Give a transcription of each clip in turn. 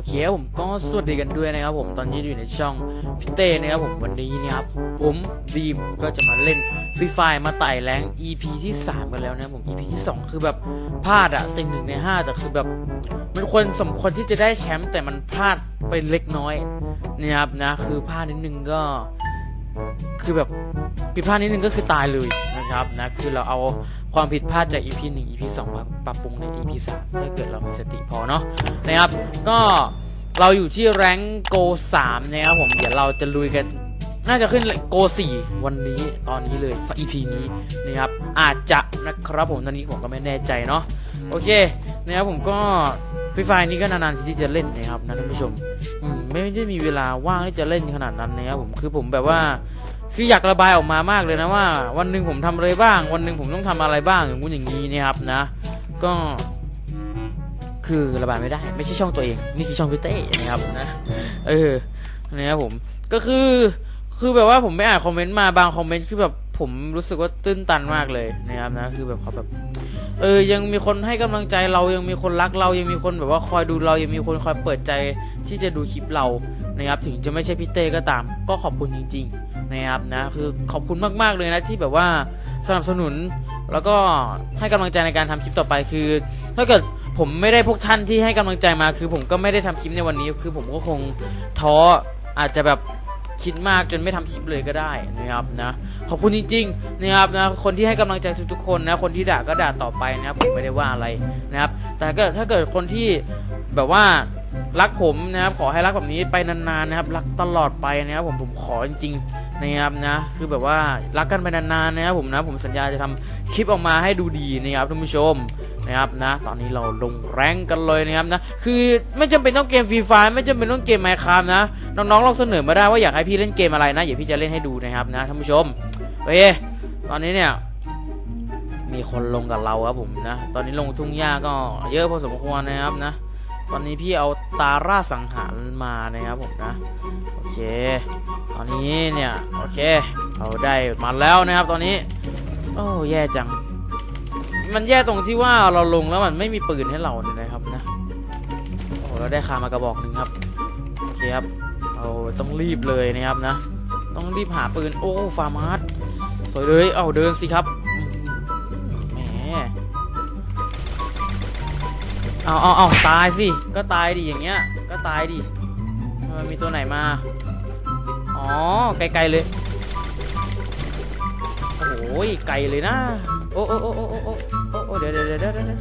อเคผมก็สวัสดีกันด้วยนะครับผมตอนนี้อยู่ในช่องพี่เต้นะครับผมวันนี้นะครับผมดีมก็จะมาเล่นฟรีไฟมาไต่แรง EP ที่ 3 กันแล้วนะผม EP ที่ 2 คือแบบพลาดอะติงหนึ่งใน 5 แต่คือแบบ มันควรสมควรที่จะได้แชมป์แต่มันพลาดไปเล็กน้อยนะครับนะคือพลาดนิดนึงก็ คือแบบผิดพลาดนิดนึงก็คือตายเลยนะครับนะคือเราเอา ความผิดพลาดจาก EP 1 EP 2มาปรับปรุงใน EP 3ถ้าเกิดเรามีสติพอเนาะนะครับ ก็เราอยู่ที่แรงโก3นะครับผมเดี๋ยวเราจะลุยกันน่าจะขึ้นโก4วันนี้ตอนนี้เลย EP นี้นะครับอาจจะนะครับผมตอนนี้ผมก็ไม่แน่ใจเนาะโอเคนะครับผมก็ฟรีไฟนี้ก็นานๆที่จะเล่นนะครับนะท่านผู้ชมไม่ได้มีเวลาว่างที่จะเล่นขนาดนั้นนะครับผมคือผมแบบว่า คืออยากระบายออกมามากเลยนะว่า วันหนึ่งผมทำอะไรบ้าง วันหนึ่งผมต้องทำอะไรบ้างอย่างงู้นอย่างนี้นะครับนะ ก็คือระบายไม่ได้ ไม่ใช่ช่องตัวเอง นี่คือช่องพี่เต้นะครับนะเออนะครับผมก็คือคือแบบว่าผมไม่อ่านคอมเมนต์มาบางคอมเมนต์คือแบบผมรู้สึกว่าตื้นตันมากเลยนะครับนะคือแบบเขาแบบเออยังมีคนให้กำลังใจเรายังมีคนรักเรายังมีคนแบบว่าคอยดูเรายังมีคนคอยเปิดใจที่จะดูคลิปเรานะครับถึงจะไม่ใช่พี่เต้ก็ตาม ก็ขอบคุณจริง ๆ นะครับนะคือขอบคุณมาก ๆ เลยนะที่แบบว่าสนับสนุนแล้วก็ให้กำลังใจในการทำคลิปต่อไปคือ ถ้าเกิดผมไม่ได้พวกท่านที่ให้กำลังใจมาคือ ผมก็ไม่ได้ทำคลิปในวันนี้ คือผมก็คงท้ออาจจะแบบคิดมากจนไม่ทำคลิปเลยก็ได้นะครับนะขอบคุณจริงๆนะครับนะคนที่ให้กำลังใจทุกๆคนนะคนที่ด่าก็ด่าต่อไปนะครับผมไม่ได้ว่าอะไรนะครับ แต่ก็ถ้าเกิดคนที่แบบว่ารักผมนะครับขอให้รักแบบนี้ไปนานๆนะครับ รักตลอดไปนะครับผมผมขอจริงๆ นะครับนะ คือแบบว่ารักกันไปนานๆนะครับผมนะผมสัญญาจะทำคลิปออกมาให้ดูดีนะครับท่านผู้ชมนะครับนะ ตอนนี้เราลงแรงกันเลยนะครับนะ คือไม่จำเป็นต้องเกมฟรีไฟไม่จำเป็นต้องเกมไมค์คามนะน้องๆลองเสนอมาได้ว่าอยากให้พี่เล่นเกมอะไรนะเดี๋ยวพี่จะเล่นให้ดูนะครับนะท่านผู้ชมโอเคตอนนี้เนี่ยมีคนลงกับเราครับผมนะ ตอนนี้ลงทุ่งหญ้าก็เยอะพอสมควรนะครับนะ ตอนนี้พี่เอาตาร่าสังหารมานะครับผมนะ โอเค ตอนนี้เนี่ย โอเค เราได้มาแล้วนะครับตอนนี้ โอ้แย่จัง มันแย่ตรงที่ว่าเราลงแล้วมันไม่มีปืนให้เราเนี่ยนะครับนะ โอ้เราได้คามากระบอกหนึ่งครับ โอเคครับ เราต้องรีบเลยนะครับนะ ต้องรีบหาปืน โอ้ฟาร์มาร์สสวยเลย เอาเดินสิครับ แหม เอาเอาเอาตายสิ ก็ตายดิอย่างเงี้ย ก็ตายดิมันมีตัวไหนมา อ๋อ ไกลๆเลย โอ้ยไกลเลยนะ โอ้โอ้โอ้โอ้โอ้โอ้โอ้เดี๋ยวเดี๋ยวเดี๋ยวเดี๋ยว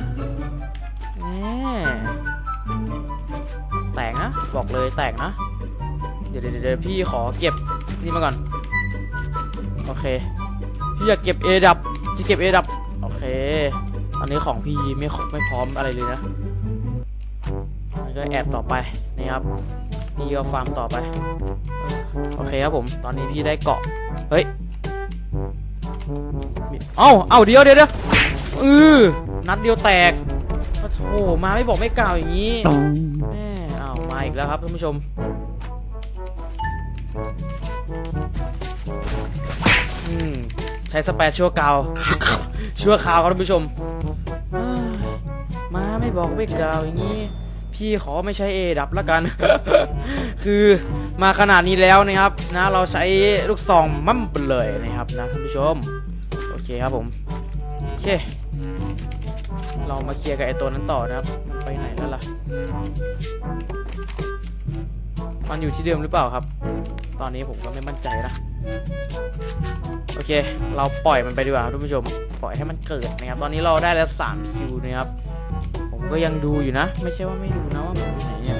แตกนะ บอกเลยแตกนะ เดี๋ยวเดี๋ยวเดี๋ยวพี่ขอเก็บนี่มาก่อน โอเค พี่อยากเก็บเอดับ จะเก็บเอดับ โอเค อันนี้ของพี่ไม่ไม่พร้อมอะไรเลยนะ ก็แอบต่อไปนะครับพี่ก็ฟาร์มต่อไป โอเคครับผม ตอนนี้พี่ได้เกาะ เฮ้ย เอ้า เอ้าเดี๋ยวเดี๋ยวเดี๋ยวเออนัดเดียวแตกโอ้โหมาไม่บอกไม่กล่าวอย่างนี้แม่อ้ามาอีกแล้วครับท่านผู้ชมอืมใช้สเปรย์ชั่วคราว ชั่วคราวครับท่านผู้ชม มาไม่บอกไม่กล่าวอย่างนี้ พี่ขอไม่ใช้เอดับละกัน คือมาขนาดนี้แล้วนะครับ นะเราใช้ลูกซองมั่มไปเลยนะครับนะท่านผู้ชม โอเคครับผมโอเค เรามาเคลียร์กับไอตัวนั้นต่อนะครับมันไปไหนแล้วล่ะ มันอยู่ที่เดิมหรือเปล่าครับ ตอนนี้ผมก็ไม่มั่นใจนะโอเค เราปล่อยมันไปดีกว่าท่านผู้ชม ปล่อยให้มันเกิดนะครับ ตอนนี้เราได้แล้ว3คิวนะครับ ผมก็ยังดูอยู่นะ ไม่ใช่ว่าไม่ดูนะว่ามันอยู่ไหนเนี่ย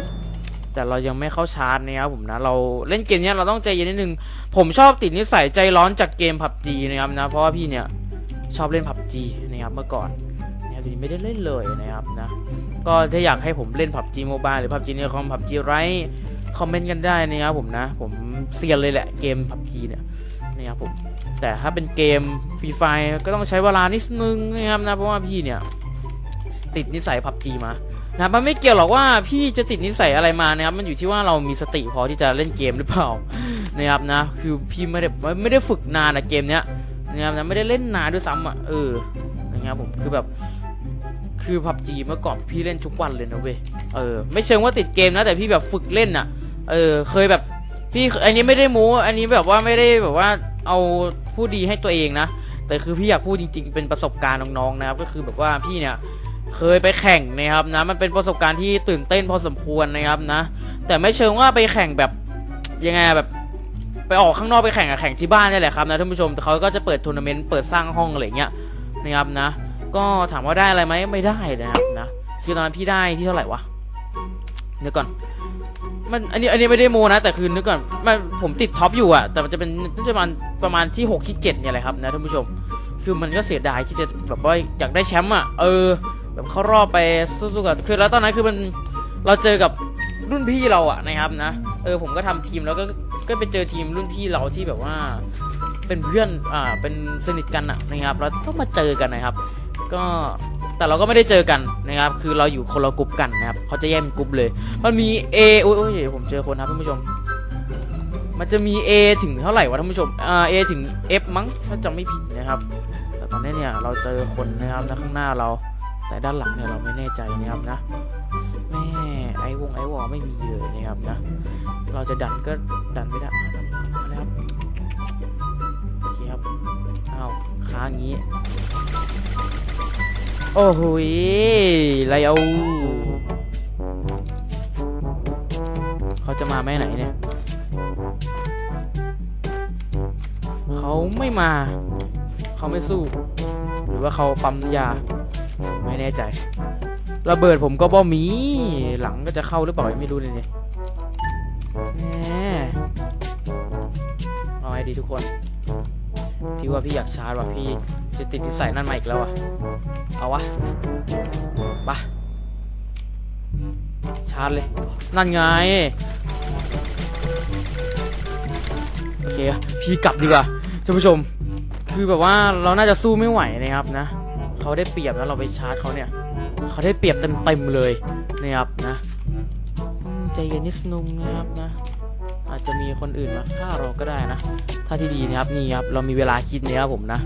แต่เรายังไม่เข้าชาร์จนะครับผมนะ เราเล่นเกมเนี้ยเราต้องใจเย็นนิดนึง ผมชอบติดนิสัยใจร้อนจากเกมผับจีนะครับนะ เพราะว่าพี่เนี่ยชอบเล่นผับจีนะครับเมื่อก่อนนะครับทีนี้ไม่ได้เล่นเลยนะครับนะ ก็ถ้าอยากให้ผมเล่นผับจีโมบายหรือผับจีในคอมผับจีไรคอมเมนต์กันได้นะครับผมนะ ผมเซียนเลยแหละเกมผับจีเนี่ยนะครับผมแต่ถ้าเป็นเกมฟรีไฟก็ต้องใช้เวลานิดนึงนะครับนะเพราะว่าพี่เนี่ย ติดนิสัยพับจีมานะมันไม่เกี่ยวหรอกว่าพี่จะติดนิสัยอะไรมานะครับมันอยู่ที่ว่าเรามีสติพอที่จะเล่นเกมหรือเปล่านะครับนะ คือพี่ไม่ได้ไม่ได้ฝึกนานอะเกมเนี้ยนะครับนะไม่ได้เล่นนานด้วยซ้ำอะเออนะครับผมคือแบบคือพับจีเมื่อก่อนพี่เล่นทุกวันเลยนะเว้ยเออไม่เชิงว่าติดเกมนะแต่พี่แบบฝึกเล่นอะ เออ เคยแบบพี่อันนี้ไม่ได้ม้อันนี้แบบว่าไม่ได้แบบว่าเอาพูดดีให้ตัวเองนะแต่คือพี่อยากพูดจริง ๆ เป็นประสบการณ์น้องๆนะครับก็คือแบบว่าพี่เนี่ย เคยไปแข่งนะครับนะมันเป็นประสบการณ์ที่ตื่นเต้นพอสมควรนะครับนะ แต่ไม่เชิงว่าไปแข่งแบบยังไงแบบไปออกข้างนอกไปแข่งอะแข่งที่บ้านนี่แหละครับนะท่านผู้ชมแต่เขาก็จะเปิดทัวร์นาเมนต์เปิดสร้างห้องอะไรเงี้ยนะครับนะ ก็ถามว่าได้อะไรไหมไม่ได้นะครับนะคือตอนนั้นพี่ได้ที่เท่าไหร่วะเดี๋ยวก่อนมันอันนี้อันนี้ไม่ได้โมนะ แต่คือนึกก่อนมันผมติดท็อปอยู่อะแต่มันจะเป็นน่าจะประมาณประมาณที่หกที่เจ็ดเนี่ยแหละครับนะท่านผู้ชม คือมันก็เสียดายที่จะแบบว่าอยากได้แชมป์อะเออ แบบเข้ารอบไปสู้ๆกับคือแล้วตอนนั้นคือมันเราเจอกับรุ่นพี่เราอะนะครับนะเออผมก็ทำทีมแล้วก็ก็ไปเจอทีมรุ่นพี่เราที่แบบว่า เป็นเพื่อนอ่าเป็นสนิทกันอะนะครับแล้วต้องมาเจอกันนะครับ ก็แต่เราก็ไม่ได้เจอกันนะครับ คือเราอยู่คนละกลุ่มกันนะครับเขาจะแยกเป็นกลุ่มเลยมันมี A โอ้ยโอ้ยผมเจอคนครับท่านผู้ชม มันจะมี A ถึงเท่าไหร่วะท่านผู้ชมอ่า A ถึง F มั้งถ้าจำไม่ผิดนะครับ แต่ตอนนี้เนี่ยเราเจอคนนะครับนะข้างหน้าเรา แต่ด้านหลังเนี่ยเราไม่แน่ใจนะครับนะแม่ไอวงไอวอไม่มีเลยนะครับนะ เราจะดันก็ดันไม่ได้อะดันมาแล้วครับโอเคครับอ้าวค้างงี้ โอ้โหไรเอาเขาจะมาแม่ไหนเนี่ยเขาไม่มา เขาไม่สู้ หรือว่าเขาปั๊มยา แน่ใจ ระเบิดผมก็บ่มี หลังก็จะเข้าหรือเปล่าไม่รู้เลยเนี่ยแหมเอาไงดีทุกคน พี่ว่าพี่อยากชาร์จว่ะพี่จะติดนิสัยนั่นมาอีกแล้วอะ เอาวะไปะชาร์จเลย นั่นไง โอเค พี่กลับดีกว่าท่านผู้ชม คือแบบว่าเราน่าจะสู้ไม่ไหวนะครับนะ เขาได้เปรียบแล้วเราไปชาร์จเขาเนี่ยเขาได้เปรียบเต็มๆเลยนะครับนะใจเย็นนิดนึงนะครับนะอาจจะมีคนอื่นมาฆ่าเราก็ได้นะ ถ้าที่ดีนะครับนี่ครับเรามีเวลาคิดนี่ยครับผมนะ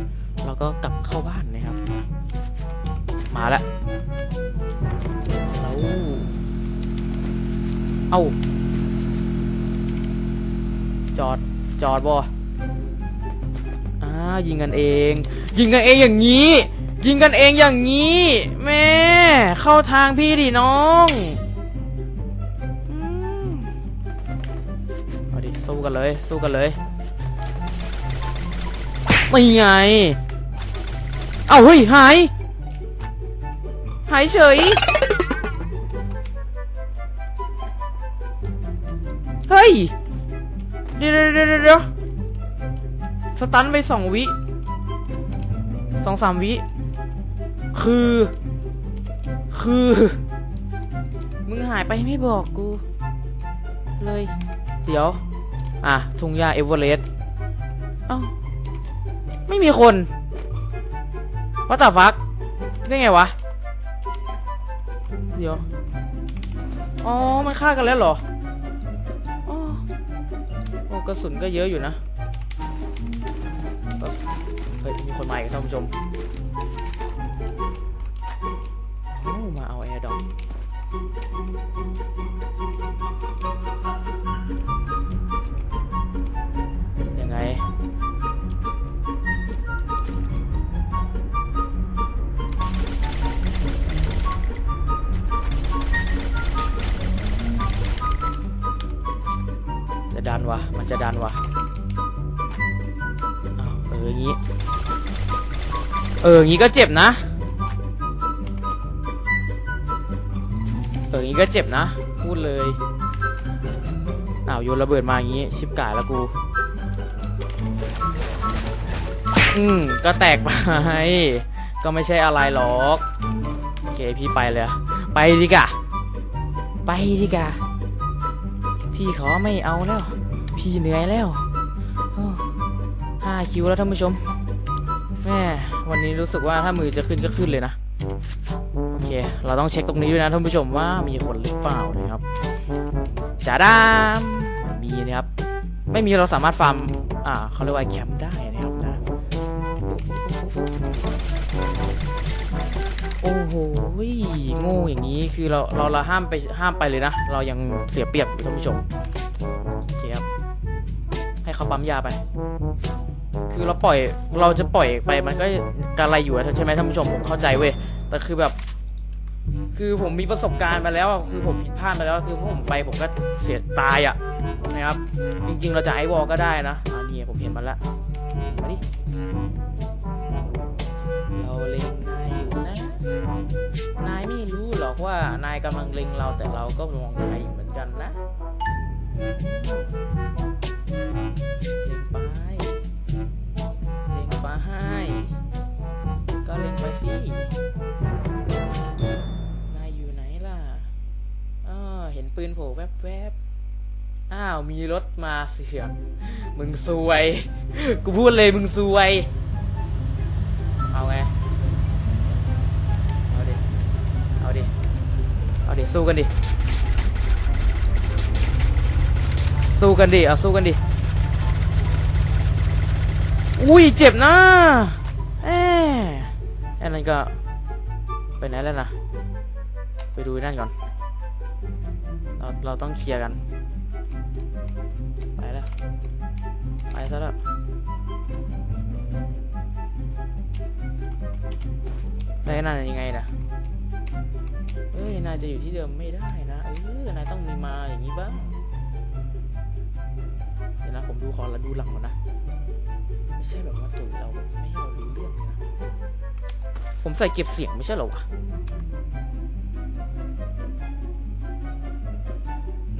เราก็กลับเข้าบ้านนะครับ มาแล้วเอาเอาจอดจอดบออ่ายิงกันเอง ยิงกันเองอย่างนี้ ยิงกันเองอย่างนี้ แม่ เข้าทางพี่ดิน้องอืมเอาดิสู้กันเลยสู้กันเลยนี่ไง เอาเฮ้ยหาย หายเฉย เฮ้ยเดี๋ยวเดี๋ยวเดี๋ยวเดี๋ยวสตันไปสองวิสองสามวิ คือ คือ มึงหายไปไม่บอกกู เลย เดี๋ยว อะทุ่งหญ้าเอเวอเรสต์เอ้า ไม่มีคนวัตตาฟักได้ไงวะ เดี๋ยว อ๋อ มันฆ่ากันแล้วเหรออ๋อโอ้กระสุนก็เยอะอยู่นะก็เฮ้ย มีคนมาอีกท่านผู้ชม เอออย่างงี้ก็เจ็บนะ เอออย่างงี้ก็เจ็บนะ พูดเลยอ้าวโยนระเบิดมาอย่างงี้ชิบกายแล้วกู อืมก็แตกไป ก็ไม่ใช่อะไรหรอกโอเคพี่ไปเลย ไปดีกะ ไปดีกะ พี่ขอไม่เอาแล้ว พี่เหนื่อยแล้วห้าคิวแล้วท่านผู้ชมแม่ วันนี้รู้สึกว่าถ้ามือจะขึ้นก็ขึ้นเลยนะ โอเค เราต้องเช็คตรงนี้ด้วยนะท่านผู้ชมว่ามีคนหรือเปล่านะครับจ๋าดามมีนะครับ ไม่มีเราสามารถฟาร์มอ่าเขาเรียกว่าแคมป์ได้นะครับนะโอ้โหโง่อย่างนี้คือเราเราเราห้ามไปห้ามไปเลยนะ เรายังเสียเปรียบอยู่ท่านผู้ชมโอเคครับให้เขาปั๊มยาไป คือเราปล่อยเราจะปล่อยไปมันก็กรอะไรอยู่ใช่ไหมท่านผู้ชมผมเข้าใจเว้ยแต่คือแบบ คือผมมีประสบการณ์มาแล้วคือผมผิดพลาดมาแล้วคือผมไปผมก็เสียตายอะนะครับ จริง ๆ เราจะไอวอลก็ได้นะอ่านี่ผมเห็นมันละมาดิเราเล็งนายอยู่นะ นายไม่รู้หรอกว่านายกำลังเล็งเราแต่เราก็มองนายเหมือนกันนะเล็งไป เล็งไปก็เล็งไปสินายอยู่ไหนล่ะอ้อเห็นปืนโผล่แวบๆ อ้าว มีรถมาเสือกมึงซวย กูพูดเลยมึงซวย เอาไง เอาดิ เอาดิ เอาดิ สู้กันดิ สู้กันดิ เอาสู้กันดิ อุ้ยเจ็บนะเอ๊ะอันนั้นก็ไปไหนแล้วนะไปดูนั่นก่อน เราเราต้องเคลียร์กัน ไปแล้ว ไปซะแล้วแล้วนั่นยังไงนะเอ้ยนายจะอยู่ที่เดิมไม่ได้นะ เออนายต้องมีมาอย่างนี้บ้าง เดี๋ยวนะผมดูคอแล้วดูหลังก่อนนะ ไม่ใช่แบบว่าตุ๋ยเราแบบไม่ให้เรารู้เรื่องเลยนะผมใส่เก็บเสียงไม่ใช่เหรอวะ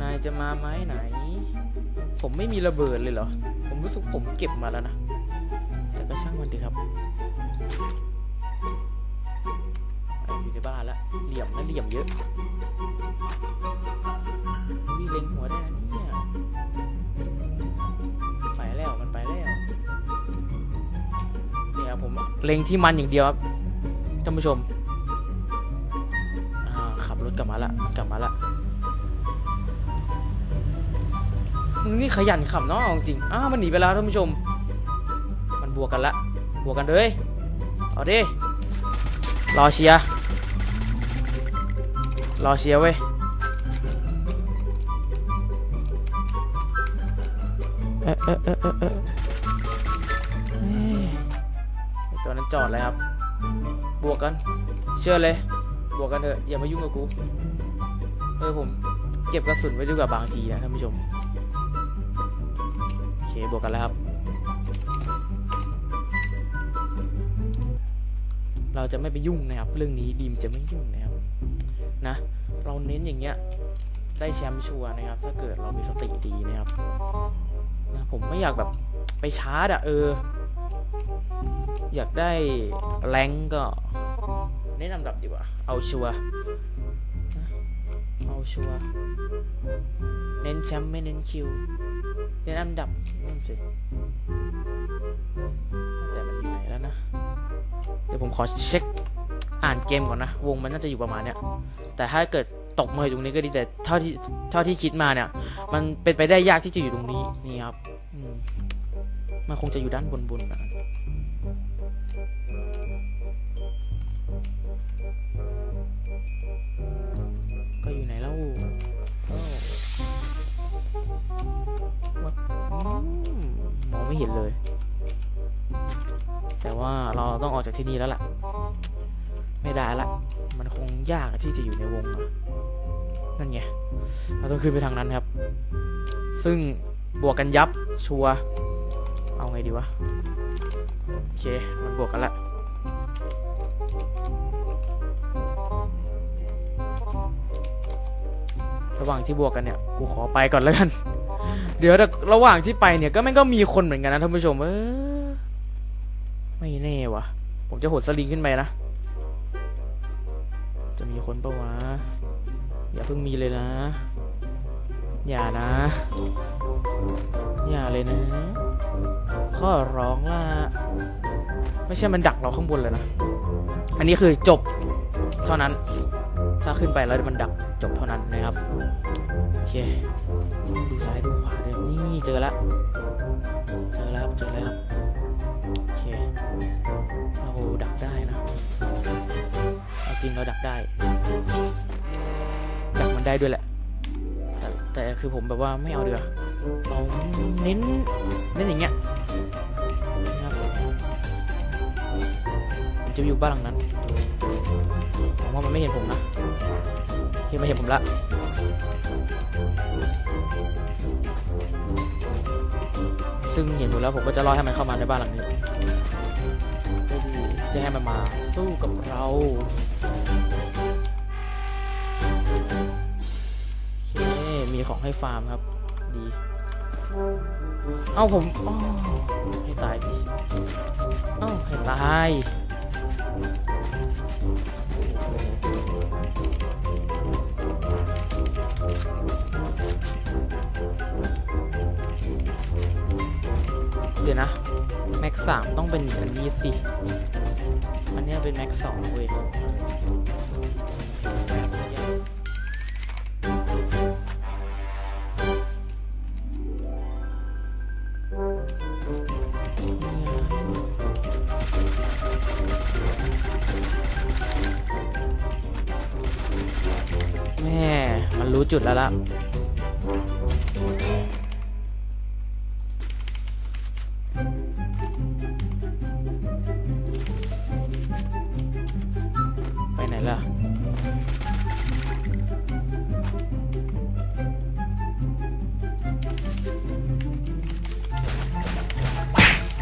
นายจะมาไหมไหน ผมไม่มีระเบิดเลยเหรอ ผมรู้สึกผมเก็บมาแล้วนะ แต่ก็ช่างมันดีครับอยู่ในบ้านแล้วเหลี่ยมนะเหลี่ยมเยอะ เล็งที่มันอย่างเดียวครับท่านผู้ชมขับรถกลับมาละกลับมาละมึงนี่ขยันขับเนาะจริงอ้าวมันหนีไปแล้วท่านผู้ชม มันบวกกันละบวกกันเลยเอาดิรอเชียร์รอเชียร์เว้ยเอ๊ะเออเออเออ ตัวนั้นจอดเลยครับ บวกกัน เชื่อเลย บวกกันเถอะอย่ามายุ่งกับกูเออผมเก็บกระสุนไว้ดีกว่าบางทีนะท่านผู้ชมโอเคบวกกันแล้วครับ เราจะไม่ไปยุ่งนะครับ เรื่องนี้ดีมจะไม่ยุ่งนะครับนะ เราเน้นอย่างเงี้ยได้แชมป์ชัวร์นะครับ ถ้าเกิดเรามีสติดีนะครับนะผมไม่อยากแบบไปชาร์จอะเออ อยากได้แรงก็เน้นำดับดีกว่า เอาชัวเอาชัวเน้นแชมป์ไม่เน้นคิวเน้นอันดับนั่นสิแต่มันอยู่ไหนแล้วนะ เดี๋ยวผมขอเช็คอ่านเกมก่อนนะ วงมันน่าจะอยู่ประมาณเนี้ย แต่ถ้าเกิดตกมาอยู่ตรงนี้ก็ดีแต่เท่าที่เท่าที่คิดมาเนี่ย มันเป็นไปได้ยากที่จะอยู่ตรงนี้นี่ครับมมันคงจะอยู่ด้านบนบนนะ ห็นเลย แต่ว่าเราต้องออกจากที่นี่แล้วล่ะ ไม่ได้ละ มันคงยากที่จะอยู่ในวงนั่นไง เราต้องขึ้นไปทางนั้นครับ ซึ่งบวกกันยับชัวร์เอาไงดีวะ โอเค มันบวกกันละระหว่างที่บวกกันเนี่ย กูขอไปก่อนแล้วกัน เดี๋ยวแต่ระหว่างที่ไปเนี่ยก็แม่งก็มีคนเหมือนกันนะท่านผู้ชมเออไม่แน่วะผมจะหดสลิงขึ้นไปนะ จะมีคนปะวะ อย่าเพิ่งมีเลยนะ อย่านะ อย่าเลยนะ ข้อร้องล่ะ ไม่ใช่มันดักเราข้างบนเลยนะ อันนี้คือจบเท่านั้นาขึ้นไปแล้วมันดักจบเท่านั้นนะครับโอเคดูซ้ายดูขวาเดี๋ยวนี่เจอแล้วเจอแล้วครับเจอแล้วครับโอเคเราดักได้นะเราจริงเราดักได้ดักมันได้ด้วยแหละแต่แต่คือผมแบบว่าไม่เอาเดือเราเน้นเน้นอย่างเงี้ยนะครับผมจะอยู่บ้านหลังนั้นผมว่ามันไม่เห็นผมนะ โอเคไม่เห็นผมละซึ่งเห็นผมแล้วผมก็จะรอให้มันเข้ามาในบ้านหลังนี้เพื่อที่จะให้มันมาสู้กับเราโอเคมีของให้ฟาร์มครับ ดี เอ้าผมอ้ให้ตายดิเอ้าให้ตาย เดี๋ยวนะ แม็กสามต้องเป็นอันนี้สิ อันเนี้ยเป็นแม็กสองเว้ยแม่มันรู้จุดแล้วล่ะ ล่ะ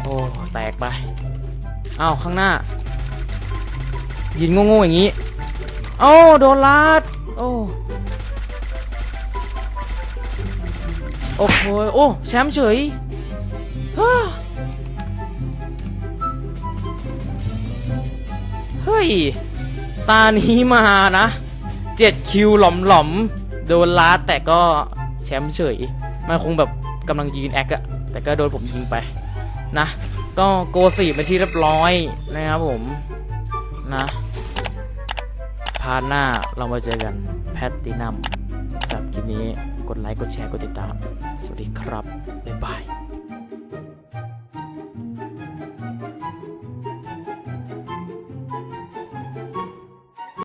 โอ้ แตกไป อ้าว ข้างหน้า ยินโง่ๆอย่างนี้ โอ้ โดนลัดโอ้ โอ้โหโอ้ แชมป์เฉยเฮ้ย ตานี้มานะเจ็ดคิวหล่อมหลอมๆ โดนลัดแต่ก็แชมป์เฉย มันคงแบบกำลังยืนแอคอะแต่ก็โดนผมยิงไปนะ ก็โกสี่เป็นที่เรียบร้อยนะครับผมนะพาร์ทหน้าเรามาเจอกันแพตตินัมสำหรับคลิปนี้กดไลค์ กดแชร์ กดติดตาม สวัสดีครับ บ๊ายบาย